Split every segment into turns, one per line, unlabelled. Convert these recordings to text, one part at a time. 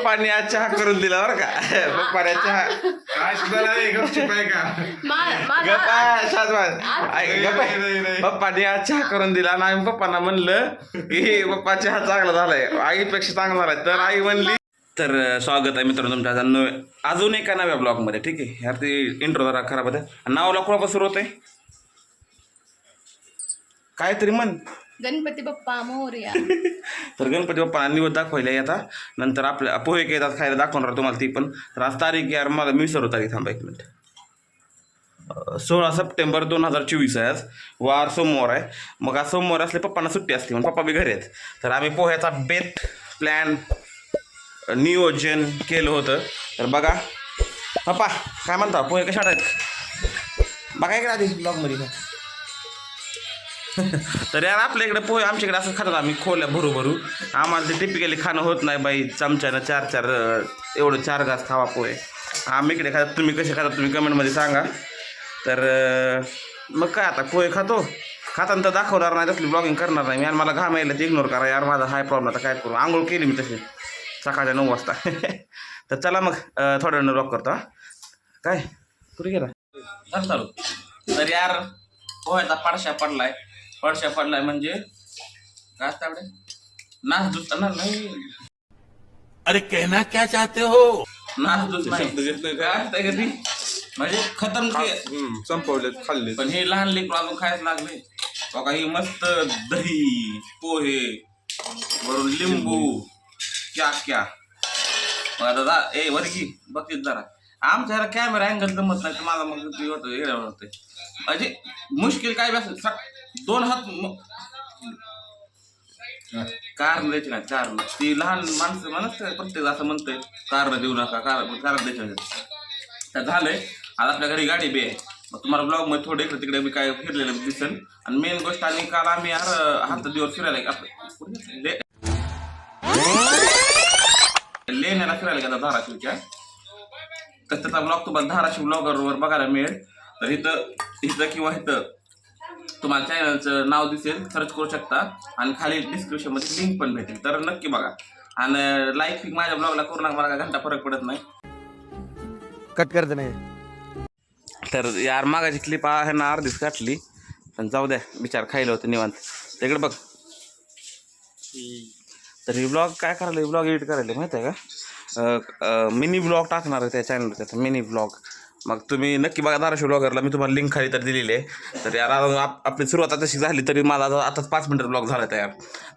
पप्पांनी आज चहा करून दिला बरं का? पप्पाने चहा
काय सुद्धा नाही गपचूप आहे का?
गप्पा आहे. पप्पांनी आज चहा करून दिला आणि आम्ही पप्पांना म्हणलं की पप्पा चहा चांगला झालाय. आईपेक्षा चांगला झालाय. तर आई म्हणली तर स्वागत आहे मित्रांनो तुमच्या नव्या अजून एका नव्या ब्लॉगमध्ये ठीक आहे? यार ती इंट्रो जरा खराब होते. आणि नावाला कुणापासून सुरू होतंय काहीतरी म्हण.
गणपती बाप्पा मोरया.
तर गणपती बाप्पा निवड दाखवायला आता. नंतर आपल्या पोहे येतात खायला दाखवणार तुम्हाला ती पण. तर आज तारीख यार मला मी सर्व तारीख थांबा एक मिनिट. सोळा सप्टेंबर दोन हजार चोवीस आहे आज. वार सोमवार आहे. मग आज सोमवार असले पप्पांना सुट्टी असते मग पप्पा बी घरी आहेत. तर आम्ही पोह्याचा बेत प्लॅन नियोजन केलं होतं. तर बघा. पप्पा काय म्हणता? पोहे कशा आहेत बघा इकडे आधी. ब्लॉगमध्ये का तर यार आपल्या इकडे पोहे आमच्या इकडे असं खातात आम्ही खोल्या भरू भरू. आम्हाला ते टिपिकली खाणं होत नाही बाई. चमच्यानं चार चार एवढं चार घास खावा पोहे. आम्ही इकडे खातात. तुम्ही कसे खातात तुम्ही कमेंटमध्ये सांगा. तर मग काय आता पोहे खातो. खाताना तर दाखवणार नाही तसली ब्लॉगिंग करणार नाही मी. आणि मला घाम यायला ते इग्नोर करा यार. माझा हाय प्रॉब्लेम आता काय करू? आंघोळ केली मी तशी. सकाळच्या नऊ वाजता. तर चला मग थोड्या वेळ ब्लॉग करतो हा. काय? कुठे गेला? तर यार पोह्याचा पडशा पडलाय. पडशा पडलाय म्हणजे. काय आपले नाच दुसता ना नाही.
अरे कहना क्या चाहते हो?
नाच दुस नाही. काय असतंय कधी म्हणजे खतम
हम्म, संपवलेत खाल्ले
पण हे लहान लेकरं अजून खायला लागले. बघा ही मस्त दही पोहे वरून लिंबू क्या क्या. मग जा ए वर की बघतीत जरा. आमच्या ह्याला कॅमेरा अँगल जमत नाही तर माझा मग ते होतं म्हणजे मुश्किल काय बी असेल दोन हात म- कारण द्यायची नाही कारण ती लहान माणसं म्हणत प्रत्येक असं म्हणतंय कारण देऊ नका कारण कारण द्यायची तर झालंय आज आपल्या घरी गाडी बी आहे. मग तुम्हाला ब्लॉगमध्ये थोडे इकडे तिकडे मी काय फिरलेलं दिसेल आणि मेन गोष्ट आणि काल आम्ही यार हात दिवस फिरायला लेण्याला फिरायला गेला धाराशिवच्या. तर त्याचा ब्लॉग तुम्हाला धाराशिव ब्लॉगरवर बघायला मिळेल. तर इथं इथं किंवा इथं तुम्हाला चॅनलचं नाव दिसेल सर्च करू शकता. आणि खाली डिस्क्रिप्शनमध्ये लिंक पण भेटेल. तर नक्की बघा. आणि लाईक फिक माझ्या ब्लॉगला करू नका मला घंटा फरक पडत नाही.
कट कर देणे
तर यार मागाची क्लिप आहे ना अर्धीच काटली पण जाऊ द्या विचार खायला होतं निवांत. तिकडे बघ. तर ही ब्लॉग काय करायला ब्लॉग एडिट करायला माहिती आहे का? मिनी ब्लॉग टाकणार आहे त्या चॅनलवर त्याचा मिनी ब्लॉग मग तुम्ही नक्की बघा धाराशिव ब्लॉगरला मी तुम्हाला लिंक खाली तर दिलेली आहे. तर यार आता आप- आपली सुरुवात तशी झाली तरी माझा आता आताच पाच मिनिट ब्लॉग झाला तयार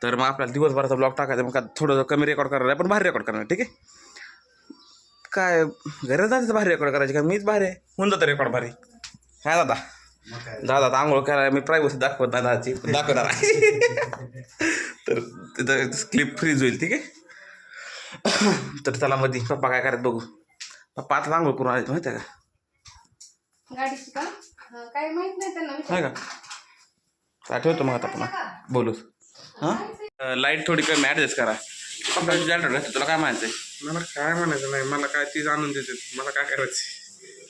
तर मग आपल्याला दिवसभराचा ब्लॉग टाकायचा मग का थोडं कमी रेकॉर्ड करणार आहे पण भारी रेकॉर्ड करणार ठीक आहे? काय घरात जायचं भारी रेकॉर्ड करायची का मीच भारी आहे. होऊन जातं रेकॉर्ड भारी. काय दादा. दादा आता आंघोळ करायला मी प्रायव्हसी दाखवत नाही दादाची दाखवणार तर तिथं क्लिप फ्रीज होईल ठीक आहे? तर त्याला मध्ये पप्पा काय करत बघू. पप्पा आता आंघोळ करून आले माहिती आहे का?
गाडीची का? हा, काय माहीत नाही त्यांना विचार.
का? ठेवतो मग आता पुन्हा. बोलू हां? लाइट थोडी कमी ॲडजस्ट करा. तुला काय माहिती
मला काय म्हणायचं नाही मला काय तीच आनंद देते मला काय करायचं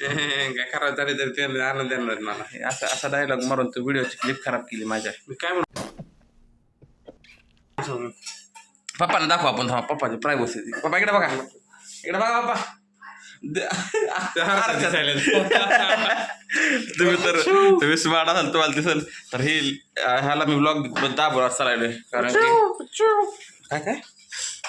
काय करायचं झाले तरी ते आनंद देणार मला.
हे असं असा डायलॉग मारून तू व्हिडिओची क्लिप खराब केली माझ्या.
मी काय म्हणतो
पप्पाला दाखवा आपण थांबा पप्पाची प्रायव्हसी पप्पा इकडे बघा. इकडे बघा पप्पा. तुम्ही तर तुम्ही स्मार्ट असाल तुम्हाला दिसल. तर हे ह्याला मी ब्लॉग दाबवर चाललोय. कारण की काय काय?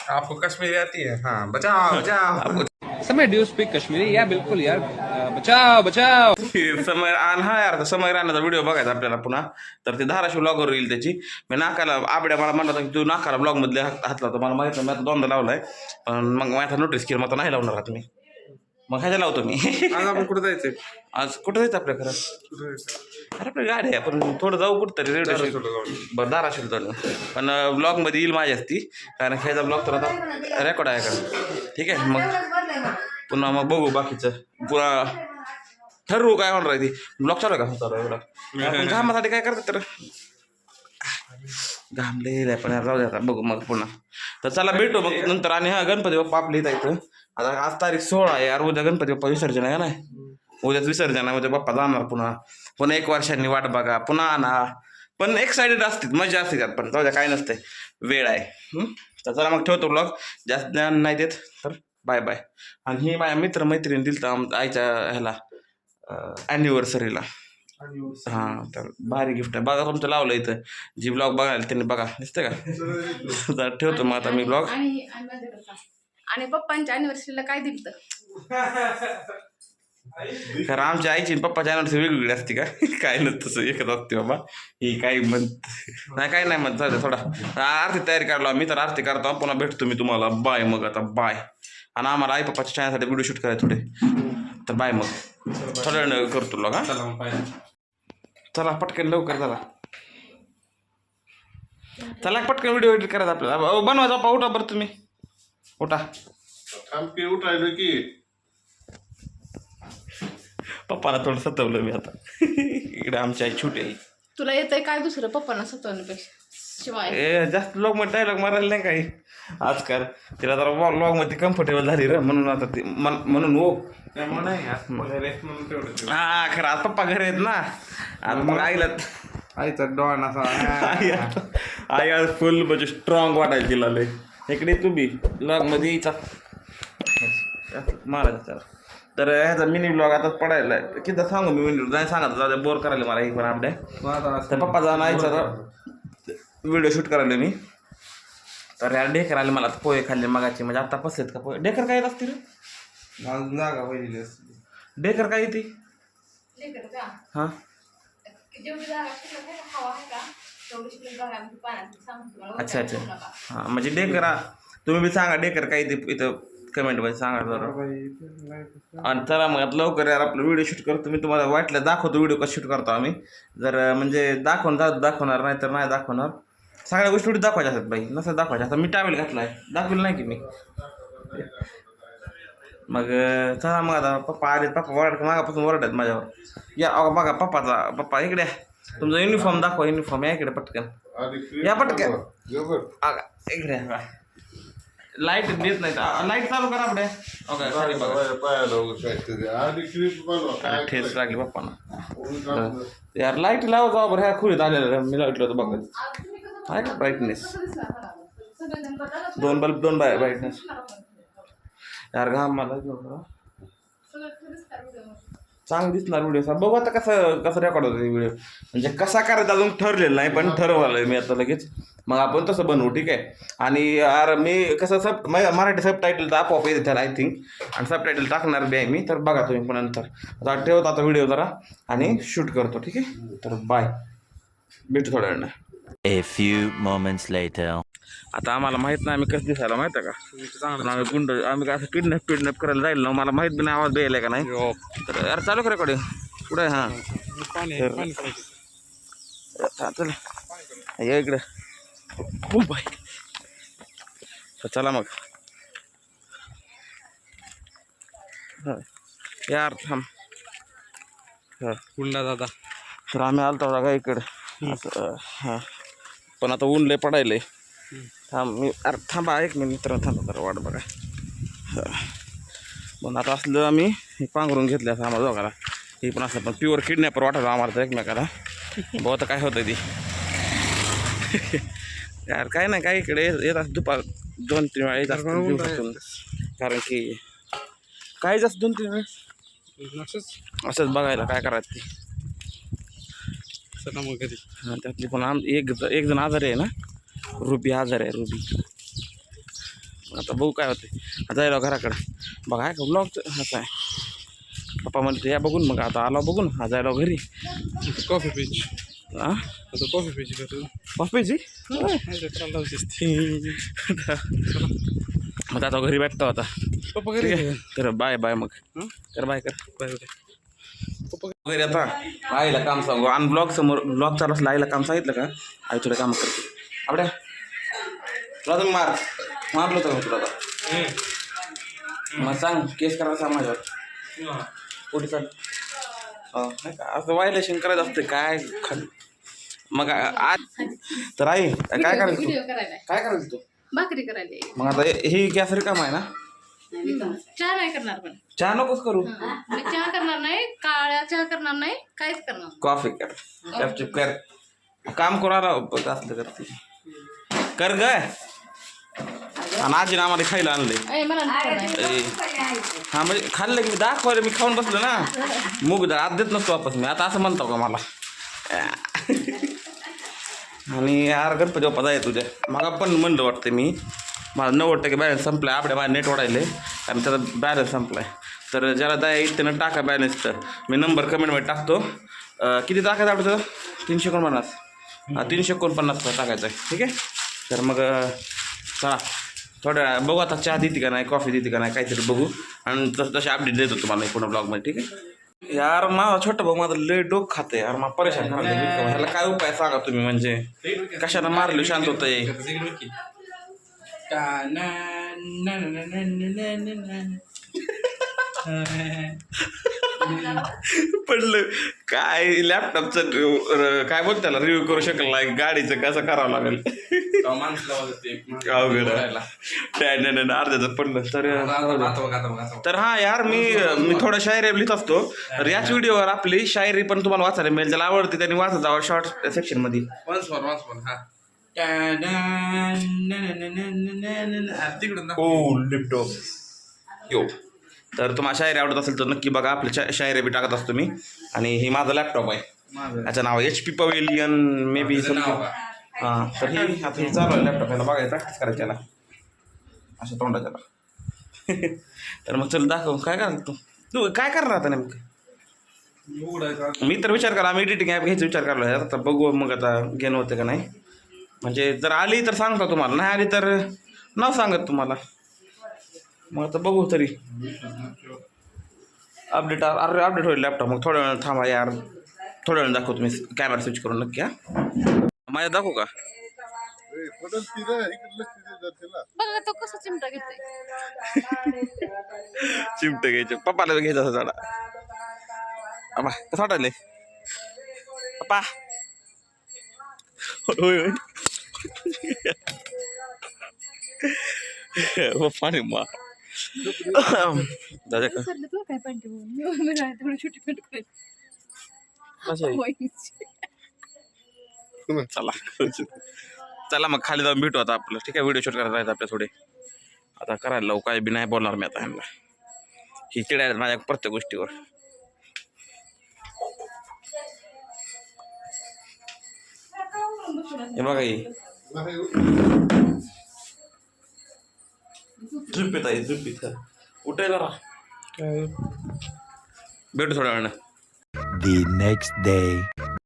आपको कश्मीरी आती है. हाँ बचाओ बचाओ.
समय डू स्पीक कश्मीरी या बिल्कुल यार. अ, बचाओ बचाओ.
समय आणि हा यार समय राहण्याचा व्हिडिओ बघायचा आपल्याला पुन्हा. तर ते धाराशिव ब्लॉगवर येईल त्याची. मी नाकाला आबड्या मला म्हणला होता की तू नाकाला ब्लॉग मधले हात हातला होता मला माहीत नाही मी आता दोनदा लावलाय. पण मग मी आता नोटीस केलं मग नाही लावणार आहात मी. मग ह्याच्या लावतो मी?
आज आपण कुठे जायचंय?
आज कुठं जायचं आपल्या घरात?
कुठे
अरे आपली गाडी आहे आपण थोडं जाऊ कुठं तरी रेडिओ
धाराशिवला जाऊ.
बरं धाराशिव चालू पण ब्लॉगमध्ये येईल माझ्याच ती कारण ह्याचा ब्लॉग तर आता रेकॉर्ड आहे का? ठीक आहे मग पुन्हा मग बघू बाकीचं. पुन्हा ठरवू काय होणार आहे ती. ब्लॉग चालू आहे का? चालू आहे आपण घामासाठी काय करतात तर? घाम लिहिलंय पण यार जाऊ दे आता बघू मग पुन्हा. तर चला भेटू मग नंतर. आणि हा गणपती बाप्पा आपल्या इथं इथं आता आज तारीख सोळा आहे. यार उद्या गणपती बाप्पा विसर्जन आहे ना उद्याच विसर्जन आहे. उद्या बाप्पा जाणार पुन्हा. पुन्हा एक वर्षांनी वाट बघा. पुन्हा आणा. पण एक्साइटेड असते. मजा असते त्यात पण. जाऊ काय नसते वेळ आहे. हं? तर चला मग ठेवतो ब्लॉग जास्त ज्ञान नाही देत तर बाय बाय आणि ही माझ्या मित्र मैत्रिणी दिलता आम आईच्या ह्याला ॲनिव्हर्सरीला हां तर भारी गिफ्ट आहे. बघा तुमचं लावलं इथं. जी ब्लॉग बघायला त्यांनी बघा. दिसतं का? तर ठेवतो मग आता मी ब्लॉग
आणि आणि माझ्याकडे का? आणि पप्पांच्या अनिव्हर्सरीला काय दिलं
कारण आमच्या आईची आणि पप्पाच्या अनिव्हर्सरी वेगवेगळी असते का? काय नाही तसं एकच असते बाबा. ही काही म्हणत नाही काही नाही म्हणत चालतं थोडा. आरती तयारी करायला मी तर आरती करतो पुन्हा भेटतो मी तुम्हाला. बाय मग आता बाय. आणि आम्हाला आई पप्पाच्या चॅनलसाठी व्हिडिओ शूट करायचे थोडे. तर बाय मग. थोड्या वेळानं करतो हा.
चला
पटकन लवकर चला. चला पटकन व्हिडिओ एडिट करायचा आपल्याला. बनवायचा पा उठा बरं तुम्ही. उठा.
आमके उठायलो की.
पप्पाला थोडं सतवलं मी आता. इकडे आमची आई छोटी आहे.
तुला येतंय काय दुसरं? पप्पांना सतवण्यापेक्षा. शिवाय.
ए जास्त लॉगमध्ये डायलॉग मारायला नाही काही. आजकाल तिला जरा लॉगमध्ये कम्फर्टेबल झाली रे. म्हणून आता ती मन- म्हणून हो.
त्यामुळे नाही आज वगैरे म्हणून तेवढं
हा खरं आज पप्पा घरी आहेत ना. आता मग आईला
आईचा डॉन असा.
आई आता- आई आज फुल म्हणजे स्ट्रॉंग वाटायला तिला लय. इकडे तुम्ही लॉगमध्ये यायचा महाराज त्याला. तर ह्याचा मिनी ब्लॉग आता पडायला. किती सांगू मी मिनी नाही सांगत जाऊ बोर करायला मला एक पण आपल्या तर पप्पा जाऊन आईचा व्हिडिओ शूट करायला मी. तर या ढेकर आले मला पोहे खाल्ले मगाचे. म्हणजे आता पसलेत का पोहे? ढेकर काय येत असतील रे?
जागा पहिली असते.
ढेकर काय येते? हां?
आहे आहे.
अच्छा अच्छा. हां म्हणजे डेकर. तुम्ही बी सांगा डेकर काय ते इथं कमेंटमध्ये सांगा जरा. आणि चला मग आता लवकर यार आपलं व्हिडिओ शूट करतो. मी तुम्हाला वाटलं दाखवतो व्हिडिओ कसं शूट करतो आम्ही. जर म्हणजे दाखवून दाखवणार नाही तर नाही दाखवणार. सगळ्या गोष्टी थोडी दाखवायच्या असतात बाई. नसं दाखवायच्या आता मी टावेल घातलाय. दाखवेल नाही की मी. मग चला मग आता पप्पा आले पप्पा वरड मागापासून वरडत माझ्यावर. या बघा पप्पाचा पप्पा इकडे. तुमचा युनिफॉर्म दाखवा युनिफॉर्म या इकडे पटकन। या पटकन आगा, इकडे. लाईट देत नाही लाईट चालू करा आपल्या ओके सॉरी बघा ठेच लागली पप्पांना यार लाईट लावा जावा बरं ह्या खुलीत आलेलं मी लाईट
तुम्ही कसं
आहे का ब्राईटनेस
मला? बघायला
दोन बल्ब दोन बाय ब्राईटनेस. यार घाम मला
चांग दिसणार
व्हिडिओ असा बघू आता कसं कसं रेकॉर्ड होतं व्हिडिओ म्हणजे कसा करायचा अजून ठरलेला नाही पण ठरवलं मी आता लगेच. मग आपण तसं बनवू ठीक आहे? आणि यार मी कसं सब मराठी सब टायटल तर आपोआप येते त्याला आय थिंक आणि सब टायटल टाकणार बी आहे मी तर बघा तुम्ही पण नंतर. आता ठेवतो आता व्हिडिओ जरा आणि शूट करतो ठीक आहे? तर बाय भेटू थोड्या वेळानं.
A few moments later.
आता आम्हाला माहीत नाही आम्ही कसं दिसायला माहिती आहे का? आम्ही गुंड आम्ही काय असं किडनॅप पिडनॅप करायला जाईल ना मला माहीत बी नाही आवाज द्यायला का नाही. तर यार चालू करा कडे पुढे हां. हा, चला या इकडे. खूप चला मग. हा. यार थांब. हा.
हुंडा दादा.
तर आम्ही आलतो बघा इकडे. हां. पण आता ऊन लय पडायलंय. थांब मी अरे थांबा एक मिनिट मित्र थांबा जरा वाट बघा. पण आता असलं आम्ही हे पांघरून घेतलं असं आम्हाला दोघाला. हे पण असं पण प्युअर किडनॅपर वाटायला आम्हाला तर एकमेकाला. भाऊ आता काय होतं ती? यार काय नाही काय इकडे येत असं दुपार दोन तीन वेळा येत असतं दिवसातून. कारण की काय जास्त दोन तीन वेळेस
असंच?
बघायला काय करायचं ते? हा, त्यातली पण आम एक एक जण आजारी आहे ना? रुबी आजार आहे रुबी. आता बघू काय होते आता जायला घराकडं. बघा का ब्लॉगचं असं आहे. पप्पा म्हणते या बघून मग आता आला बघून हा जायला घरी.
कॉफी
हा
आता कॉफी करतो
पप्पीची
चालला
मग आता घरी भेटतो आता.
पप्पा घरी
तर बाय बाय मग? कर बाय कर.
Bye bye.
वगैरे आता आईला काम सांगू. आणि ब्लॉग समोर ब्लॉग चालू असला आईला काम सांगितलं का? आई तुला काम करते. आपल्या तुला तर मार. मारलं का तुला आता? मग सांग केस करायला सांग माझ्यावर. कुठे चाल. हो, नाही का? असं व्हायलेशन करायचं असते काय खाली मग आ- आज तर आई काय करायचं तू?
व्हिडिओ करायला
काय करायचं तू?
भाकरी करायला
मग आता हे- ही गॅस रिकाम आहे ना?
चहा नाही करणार पण.
चहा नकोच करू?
मी चहा करणार नाही काळ्या चहा करणार नाही काहीच करणार नाही.
कॉफी कर. गपचूप कर. काम करू आला असलं करते कर ग. आणि आजीने आम्हाला खायला आणले
ए, मला नाही.
हा म्हणजे खाल्लं की मी दाखवायला मी खाऊन बसलो ना. मूग डाळ आत देत नसतो वापस मी. आता असं म्हणतो का मला? आणि यार गणपती बाप्पा जाय तुझ्या मग पण म्हणलं वाटतं मी. मला नव्वद टक्के बॅलन्स संपला आहे आपल्या माझ्या नेट वाढायले. आणि त्याचा बॅलन्स संपला आहे तर ज्याला द्या येईल त्यानं टाका बॅलन्स तर मी नंबर कमेंटमध्ये टाकतो. किती टाकायचं आपलं तीनशे एकोणपन्नास. हा तीनशे एकोणपन्नास टाकायचं आहे. ठीक आहे? तर मग चला. थोड्या वेळा बघू आता चहा देते का नाही कॉफी देते का नाही काहीतरी बघू. आणि तसं तसे अपडेट देतो तुम्हाला पूर्ण ब्लॉगमध्ये ठीक आहे? यार माझा छोटा भाऊ माझं लय डोक खाते यार मला परेशान करायला ह्याला काय उपाय सांगा तुम्ही म्हणजे? कशाला मारले शांत होत पडलं काय लॅपटॉपचं काय बोलत त्याला रिव्ह्यू करू शकला नाही गाडीचं कसं करावं लागेल अवघड अर्ध्याचं पडलं तर तर हा यार मी मी थोडं शायरी लिहित असतो तर याच व्हिडिओवर आपली शायरी पण तुम्हाला वाचायला मिळेल ज्याला आवडते त्यांनी वाचत जावं शॉर्ट
सेक्शनमध्ये हा तिकडून.
हो लॅपटॉप यो तर तुम्हाला शायरी आवडत असेल तर नक्की बघा. आपल्या शायरी बी टाकत असतो मी. आणि हे माझं लॅपटॉप आहे. याचं नाव H P pavilion may be? हां तर हे आता हे चालू आहे लॅपटॉप याला बघायला प्रॅक्टिस करायची याला. असं तोंडाच्याला तर मग चल दाखव. काय करणार तू? तू काय करणार आता नेमकं. मी तर विचार करा आम्ही एडिटिंग ॲप घ्यायचा विचार करलो आहे आता बघू मग आता घेणं होतं का नाही. म्हणजे जर आली तर सांगतो तुम्हाला. नाही आली तर नाव सांगत तुम्हाला. मग आता बघू तरी. अपडेट अरे अपडेट होईल लॅपटॉप मग थोड्या वेळ थांबा यार. थोड्या वेळ दाखवतो मी कॅमेरा स्विच करून नक्की हा. माझ्या दाखवू का?
बघा तो कसा चिमटा घेतोय.
चिमटं घ्यायचं. पप्पाला घ्यायचं असं झाडा. अबा कसं वाटायलंय पप्पा. होय होय. पप्पा ने मा. दादा का? चला. चला मग खाली जाऊन भेटू आता आपलं. ठीक आहे व्हिडिओ शूट करायला आपल्या थोडे आता करायला लावू काय बी नाही बोलणार मी आता ह्यांना. ही चिडायला माझ्या प्रत्येक गोष्टीवर. हे. बघा ही. झुप येत आहे झुप येत उठाय जरा. भेटू थोड्या वेळानं.
The next day.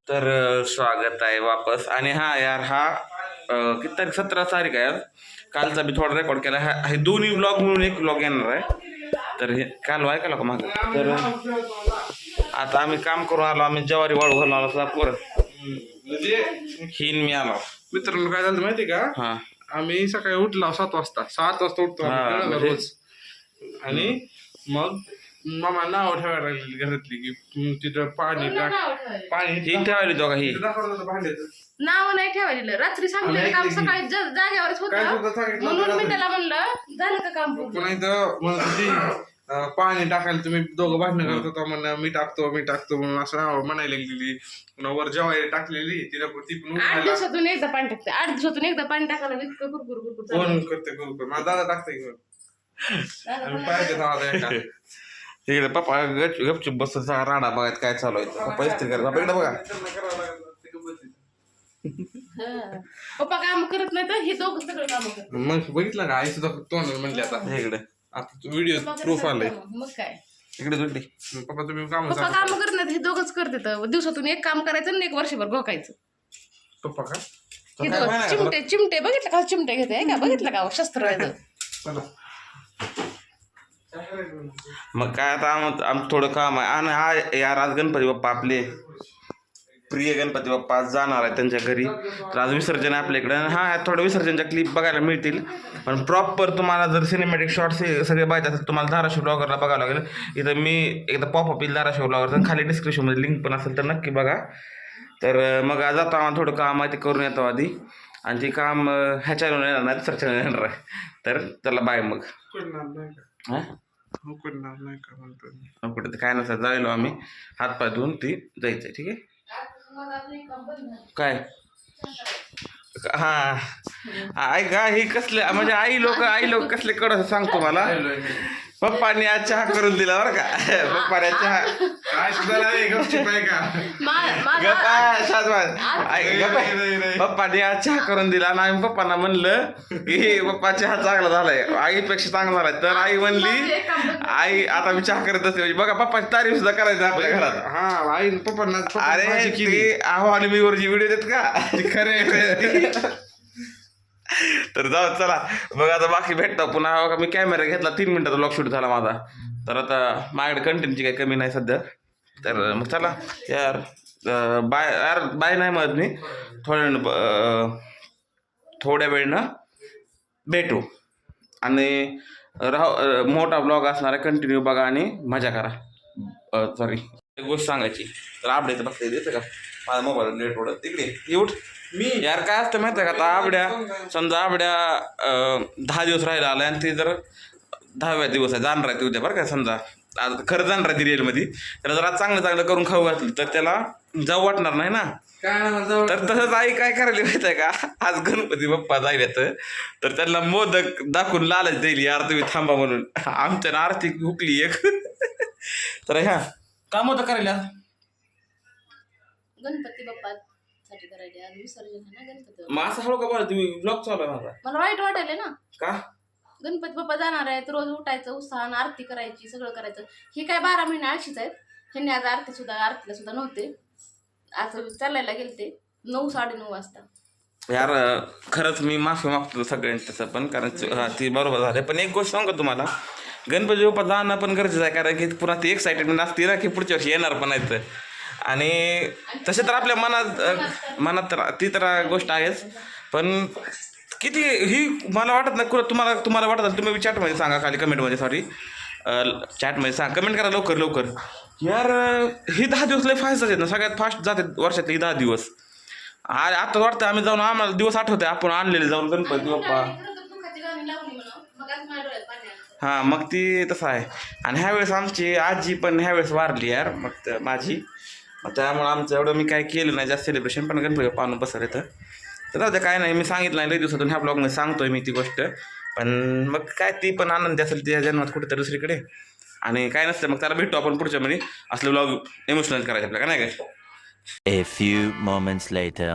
तर स्वागत आहे वापस. आणि हा यार हा अ, किती तारीख? सतरा तारीख आहे आज कालचा मी थोडा रेकॉर्ड केला. हा हे दोन्ही ब्लॉग मिळून एक ब्लॉग येणार आहे. तर हे काल ऐकायला का मागं? तर आता आम्ही काम करून आलो. आम्ही ज्वारी वाळू घालून आलो पोर.
म्हणजे?
हिन मी आलो.
मित्रांनो काय झालं माहिती का?
हा.
आम्ही सकाळी उठलो सात वाजता. सात वाजता उठतो
हा, म्हणजे-
रोज. आणि मग मामा नाव ठेवायला लागली घरातली की "हम्म, तिथं पाणी टाक. पाणी
ही ठेवायली दोघा ही.
तिथं दाखवलं होतं भांड्याचं.
नाव नाही ठेवायला रात्री सांगितलं काम सकाळी जा-
काय
होतं
सांगितलं
म्हणून मी त्याला म्हणलं झालं का काम पूर्ण?
पुन्हा म्हणत होती पाणी टाकायला तुम्ही दोघं भांडणं करत होता म्हणा मी टाकतो मी टाकतो म्हणून असं नाव म्हणायला लागलेली पुन्हा वर जेवायला टाकलेली तिला पण- ती पण
आठ
उठायला
दिवसातून एकदा पाणी टाकते. आठ दिवसातून एकदा पाणी टाकायला इतकं चालू.
फोन करते करू कर माझा दादा टाकते घेऊन पाहिजे दादा एका
इकडे पप्पा गप गपचूप बसून सगळा राडा बघायत काय चालू आहे. पप्पा इस्त्री करत पप्पा इकडे बघा.
हं. पप्पा काम करत नाही तर हे दोघं सगळं काम करतात.
मग बघितलं का? आई सुद्धा तोंड म्हणले आता.
इकडे.
आता व्हिडिओ प्रूफ आलाय
मग. काय?
इकडे जोडली
पप्पा तुम्ही काम
पप्पा काम करत नाही हे दोघंच करतात. दिवसातून एक काम करायचं आणि एक वर्षभर घोकायचं.
पप्पा का?
हे दोघं चिमटे चिमटे बघितलं का? चिमटे घेते का? बघितलं का? शस्त्र आहे ते.
चला.
मग काय आता आम आम थोडं काम आहे. आणि हा यार आज गणपती बाप्पा आपले. प्रिय गणपती बाप्पा आज जाणार आहे त्यांच्या घरी. तर आज विसर्जन आहे आपल्याकडे हा थोडं विसर्जनच्या क्लिप बघायला मिळतील. पण प्रॉपर तुम्हाला जर सिनेमॅटिक शॉर्ट्स सगळे पाहिजे असेल तुम्हाला धाराशिव ब्लॉगरला बघावं लागेल. इथं मी एकदा पॉपअप येईल धाराशिव ब्लॉगरचं खाली डिस्क्रिप्शनमध्ये लिंक पण असेल तर नक्की बघा. तर मग आज जातो आम्हाला थोडं काम आहे ते करून येतो आधी. आणि ते काम अं, ह्या चॅनल येणार नाही दुसऱ्या चॅनल येणार आहे. तर त्याला बाय मग.
उकडणार नाही का?
हां?
मी.
मग कुठे काय नसतं जायलो आम्ही. हात पाय धुवून ती जायचं ठीक आहे? काय? हा. ऐका ही कसले म्हणजे आई लोक आई लोक कसले कडस सांगतो मला. पप्पांनी आज चहा करून दिला बरं का? पप्पाने चहा.
काय सुद्धा नाही गपचूप आहे का?
मा- माझा
गप्पा. पप्पाने आज चहा करून दिला आणि आम्ही पप्पांना म्हणलं की पप्पा चहा चांगला झालाय. आईपेक्षा चांगला झालाय. तर आई म्हणली आई आता मी चहा करत असते. म्हणजे बघा पप्पाची तारीफ सुद्धा करायची आपल्या घरात.
हा आई पप्पांना पप्पांना
अरे ते आव्हान मी वरची व्हिडिओ देत का?
खरे खरे
तर जाऊ चला. मग आता बाकी भेटतो. पुन्हा बघा मी कॅमेरा घेतला. तीन मिनिटाचा लॉक शूट झाला माझा. तर आता माझ्याकडे कंटेंटची काही कमी नाही सध्या. तर मग चला यार बाय यार बाय नाही म्हणत मी. थोड्या वेळानं, थोड्या वेळनं भेटू. आणि राह मोठा ब्लॉग असणार आहे कंटिन्यू बघा आणि मजा करा. सॉरी एक गोष्ट सांगायची. तर अपडेट बघता येते का? माझा मोबाईल लेट ओढत तिकडे येऊट यार काय असतं माहिती आहे का? आता आबड्या समजा आबड्या अं, दहा दिवस राहिला आला आणि ते जर दहाव्या दिवस आहे जाणार आहे ते उद्या बरं का समजा. आता खरं जाणार आहे रिअलमध्ये. त्याला जर आज चांगलं चांगलं करून खाऊ घातलं तर त्याला जाऊ वाटणार नाही ना.
काय
तर तसंच आई काय करायला माहिती आहे का? आज गणपती बाप्पा जायल्यात तर त्यांना मोदक दाखवून लालच देईल यार तुम्ही थांबा म्हणून. आमच्या ना आर्थिक हुकली एक. तर ह्या. का मोदक करायला?
गणपती बाप्पा. साठी करायचे आज विसर्जन आहे ना गणपती
मग असं हळू का बोला तुम्ही ब्लॉग चालू माझा
मला वाईट वाटायला ना.
का?
गणपती बाप्पा जाणार आहेत रोज उठायचं उत्साहानं आरती करायची सगळं करायचं. हे काय बारा महिने आळशीच आहेत. ह्यांनी आज आरती सुद्धा आरतीला सुद्धा नव्हते. आज चालायला गेलते नऊ साडेनऊ वाजता.
यार खरंच मी माफी मागतो सगळ्यांचं पण कारण च- हा, ती बरोबर झाले. पण एक गोष्ट सांगू का तुम्हाला? गणपती बाप्पा जाणं पण गरजेचं आहे कारण की पुन्हा ती एक्साइटमेंट असते ना की पुढच्या वर्षी येणार पण आहेत आणि तसे तर आपल्या मनात मनात तर ती तर गोष्ट आहेच. पण किती ही मला वाटत नाही कुठं तुम्हाला तुम्हाला वाटत असेल तुम्ही चॅटमध्ये सांगा खाली कमेंटमध्ये सॉरी चॅटमध्ये सांगा कमेंट करा लवकर लवकर. यार ही दहा दिवस लय फास्ट जातात ना सगळ्यात फास्ट जाते वर्षातले ही दहा दिवस. आ आता वाटतं आम्ही जाऊन आम्हाला दिवस आठवते आपण आणलेले जाऊन गणपती बाप्पा. हां मग ती तसं आहे. आणि ह्यावेळेस आमची आजी पण ह्यावेळेस वारली यार मग माझी. त्यामुळं आमचं एवढं मी काय केलं नाही जास्त सेलिब्रेशन पण गणपती बाप्पा आणून बसलं तर जाऊ काय नाही मी सांगितलं नाही लई दिवसातून ह्या ब्लॉगमध्ये सांगतोय मी ती गोष्ट. पण मग काय ती पण आनंदी असेल तिच्या जन्मात कुठेतरी दुसरीकडे. आणि काय नसतं मग त्याला भेटू आपण पुढच्या महिने असले ब्लॉग इमोशनल करायचे आपल्याला का नाही काय
A few moments later.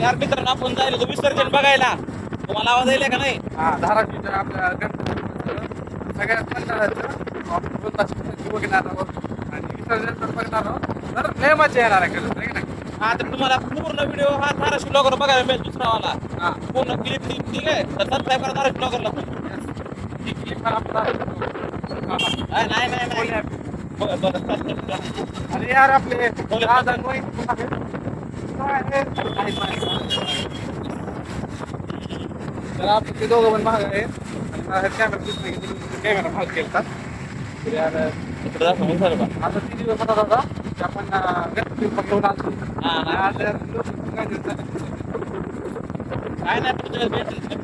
यार मित्रांनो आपण जायला विसर्जन बघायला. तुम्हाला आवाज येईल का नाही?
हा आपल्या गणपती सगळ्यात मंडळाचं आपण वृंदाश्रमाची बघणार आहोत आणि विसर्जन पण बघणार आहोत तर लय मज़ा येणार आहे खरंच, आहे की
हा तर तुम्हाला पूर्ण व्हिडिओ हा धाराशिव ब्लॉगर बघायला मिळेल दुसरावाला
हा.
पूर्ण क्लिप ठीक आहे तर सबस्क्राईब करा धाराशिव ब्लॉगरला
ही clip पण
नाही नाही नाही बरं, बरं, चालतंय.
आणि यार आपले दादा मोहित पण आहेत. काय आहे? तर आपण ते दोघं पण भाग आहे आणि कॅमेरा दिसले की कॅमेरा भाग केला. आता ती दिवस होता की आपण अं, गणपती आलो. आज काय दिवसात
काय नाही भेटेल.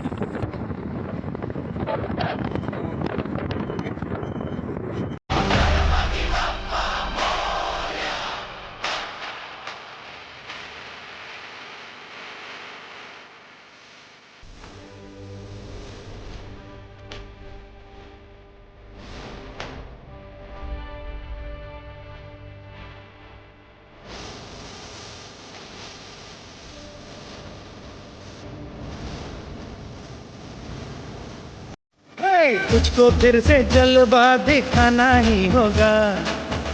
तुझको फिर से जलवा दिखाना ही होगा।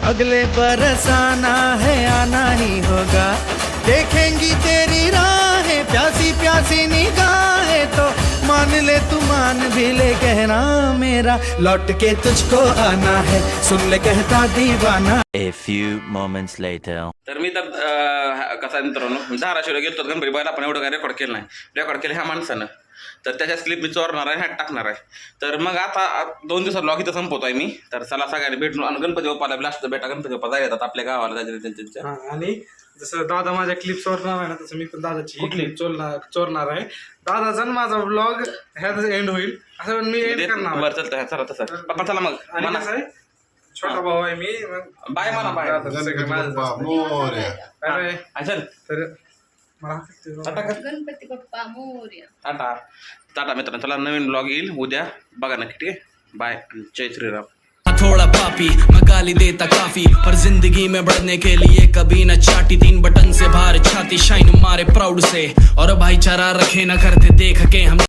अगले बरस आना है आना ही होगा। देखेंगी तेरी राहें प्यासी प्यासी निगाहें तो मान ले तू मान भी ले कहना मेरा। लौट के तुझको आना है सुन ले कहता दीवाना।
A few moments later.
तर मी तर कसा मित्रांनो मी धाराशिवला गेलो गणपती बायला आपण एवढं काय रेकॉर्ड केलं नाही. रेकॉर्ड केलं ह्या माणसानं. तर त्याच्या स्लिप मी चोरणार आहे ह्यात टाकणार आहे. तर मग आता दोन दिवसात लॉग इथं संपवतोय मी. तर चला सगळ्यांनी भेटून आणि गणपती बाप्पाला ब्लास्ट बेटा गणपती बाप्पा जायला आपल्या गावाला जायचं त्यांच्या
हा, आणि जसं दादा माझ्या क्लिप चोरणार आहे ना तसं मी पण दादाची क्लिप चोरणार चोरणार आहे. दादाचा आणि माझा ब्लॉग ह्याच एंड होईल. असं पण मी एंड करणार. आहे.
बरं चालतं चला तसं. पप्पा चला मग.
आणि
म्हणा
कसं आहे? छोटा भाऊ आहे मी. मग
बाय म्हणा बाय.
दादा असतं.
मोरया.
हा, चल.
तर मला.
टाटा कर
गणपती बाप्पा मोर्या
टाटा टाटा मित्रांनो चला नवीन ब्लॉग येईल उद्या बघा नक्की ठीक आहे बाय जय श्रीराम
थोड़ा पापी मैं गाली देता काफ़ी पर ज़िंदगी में बढ़ने के लिए कभी न चाटी तीन बटन से बाहर छाती शाइन मारे प्राउड से और भाईचारा रखे न करते देख के हम